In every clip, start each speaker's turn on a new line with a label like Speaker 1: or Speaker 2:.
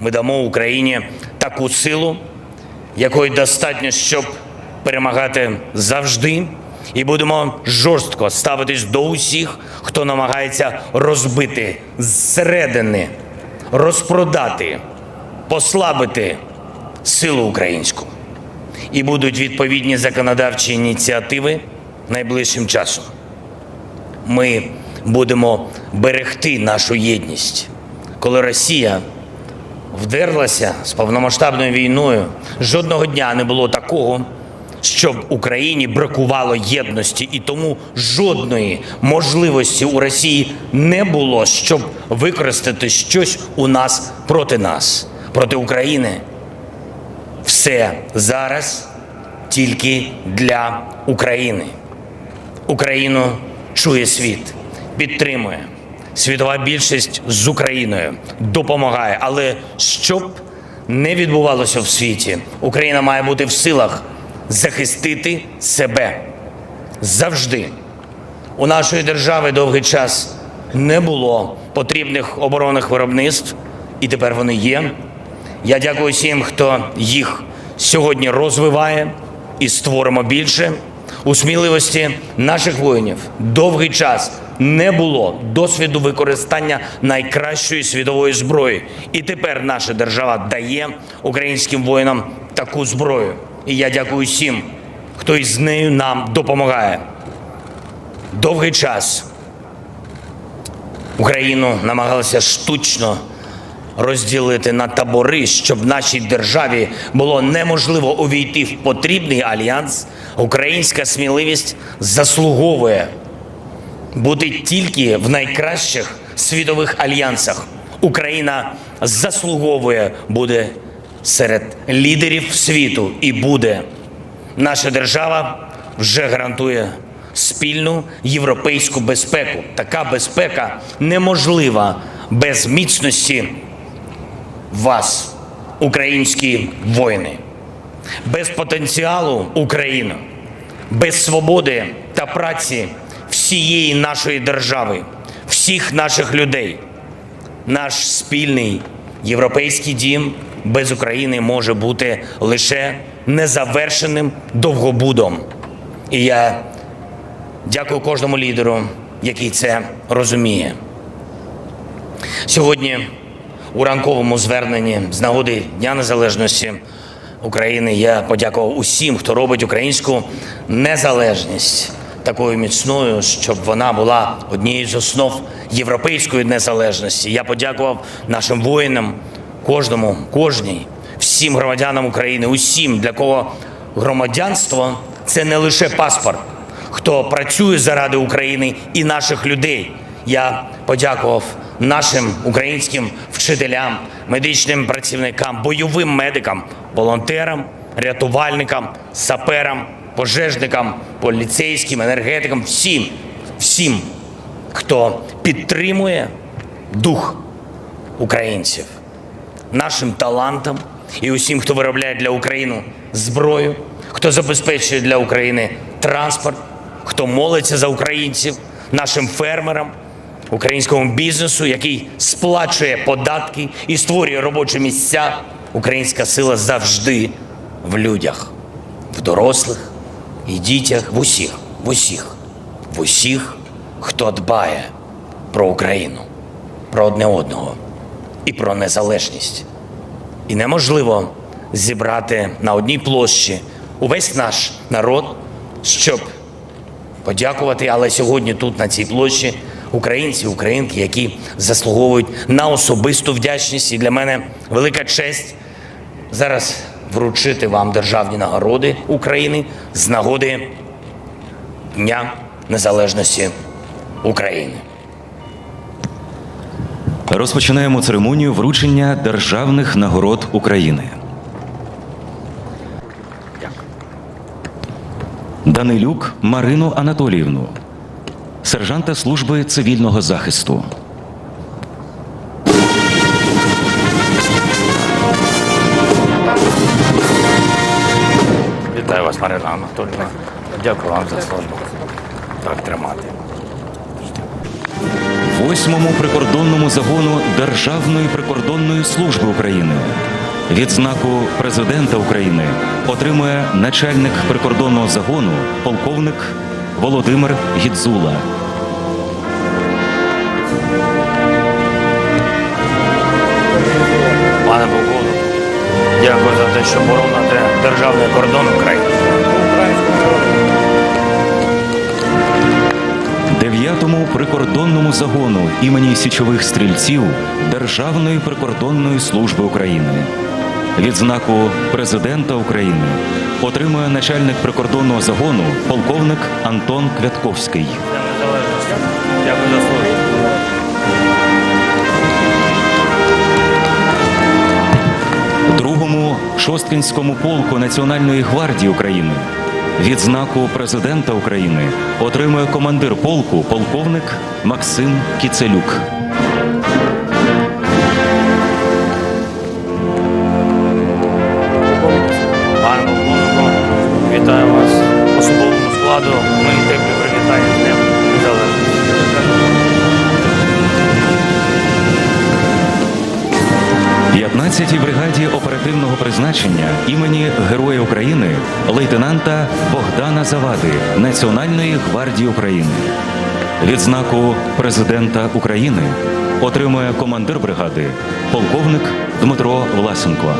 Speaker 1: Ми дамо Україні таку силу, якої достатньо, щоб перемагати завжди, і будемо жорстко ставитись до усіх, хто намагається розбити зсередини, розпродати, послабити силу українську. І будуть відповідні законодавчі ініціативи найближчим часом. Ми будемо берегти нашу єдність. Коли Росія вдерлася з повномасштабною війною, жодного дня не було такого, щоб Україні бракувало єдності, і тому жодної можливості у Росії не було, щоб використати щось у нас проти нас, проти України. Все зараз тільки для України. Україну чує світ, підтримує. Світова більшість з Україною допомагає. Але щоб не відбувалося в світі, Україна має бути в силах захистити себе завжди. У нашої держави довгий час не було потрібних оборонних виробництв, і тепер вони є. Я дякую всім, хто їх сьогодні розвиває і створимо більше. У сміливості наших воїнів довгий час не було досвіду використання найкращої світової зброї. І тепер наша держава дає українським воїнам таку зброю. І я дякую всім, хто із нею нам допомагає. Довгий час Україну намагалися штучно розділити на табори, щоб нашій державі було неможливо увійти в потрібний альянс. Українська сміливість заслуговує бути тільки в найкращих світових альянсах. Україна заслуговує бути серед лідерів світу і буде. Наша держава вже гарантує спільну європейську безпеку. Така безпека неможлива без міцності вас, українські воїни, без потенціалу України, без свободи та праці всієї нашої держави, всіх наших людей. Наш спільний європейський дім без України може бути лише незавершеним довгобудом. І я дякую кожному лідеру, який це розуміє. Сьогодні у ранковому зверненні з нагоди Дня Незалежності України я подякував усім, хто робить українську незалежність такою міцною, щоб вона була однією з основ європейської незалежності. Я подякував нашим воїнам, кожному, кожній, всім громадянам України, усім, для кого громадянство це не лише паспорт, хто працює заради України і наших людей. Я подякував нашим українським вчителям, медичним працівникам, бойовим медикам, волонтерам, рятувальникам, саперам, пожежникам, поліцейським, енергетикам, всім, всім, хто підтримує дух українців, нашим талантам і усім, хто виробляє для України зброю, хто забезпечує для України транспорт, хто молиться за українців, нашим фермерам, українському бізнесу, який сплачує податки і створює робочі місця. Українська сила завжди в людях, в дорослих і дітях, в усіх, в усіх, в усіх, хто дбає про Україну, про одне одного і про незалежність. І неможливо зібрати на одній площі увесь наш народ, щоб подякувати, але сьогодні тут, на цій площі, українці, українки, які заслуговують на особисту вдячність. І для мене велика честь зараз вручити вам державні нагороди України з нагоди Дня Незалежності України.
Speaker 2: Розпочинаємо церемонію вручення державних нагород України. Данилюк Марину Анатоліївну, сержанта служби цивільного захисту.
Speaker 1: Вас, Марина Анатолійовна. Дякую вам за службу. Так тримати.
Speaker 2: восьмому прикордонному загону Державної прикордонної служби України. Відзнаку президента України отримує начальник прикордонного загону полковник Володимир Гідзула.
Speaker 1: Пане полковнику, дякую за те, що бороните державний кордон України.
Speaker 2: Дев'ятому прикордонному загону імені січових стрільців Державної прикордонної служби України. Відзнаку президента України отримує начальник прикордонного загону полковник Антон Квятковський. Другому Шосткинському полку Національної гвардії України. Відзнаку президента України отримує командир полку полковник Максим Кіцелюк.
Speaker 1: Пане полковнику, вітаю вас особовому складу. Ми теплі привітання
Speaker 2: 15-й бригаді оперативного призначення імені Героя України лейтенанта Богдана Завади Національної гвардії України. Відзнаку президента України отримує командир бригади полковник Дмитро Власенко.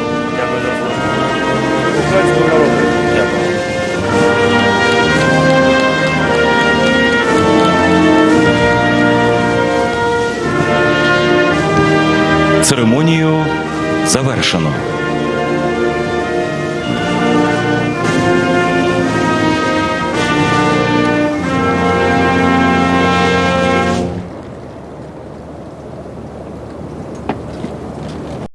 Speaker 2: Церемонію завершено.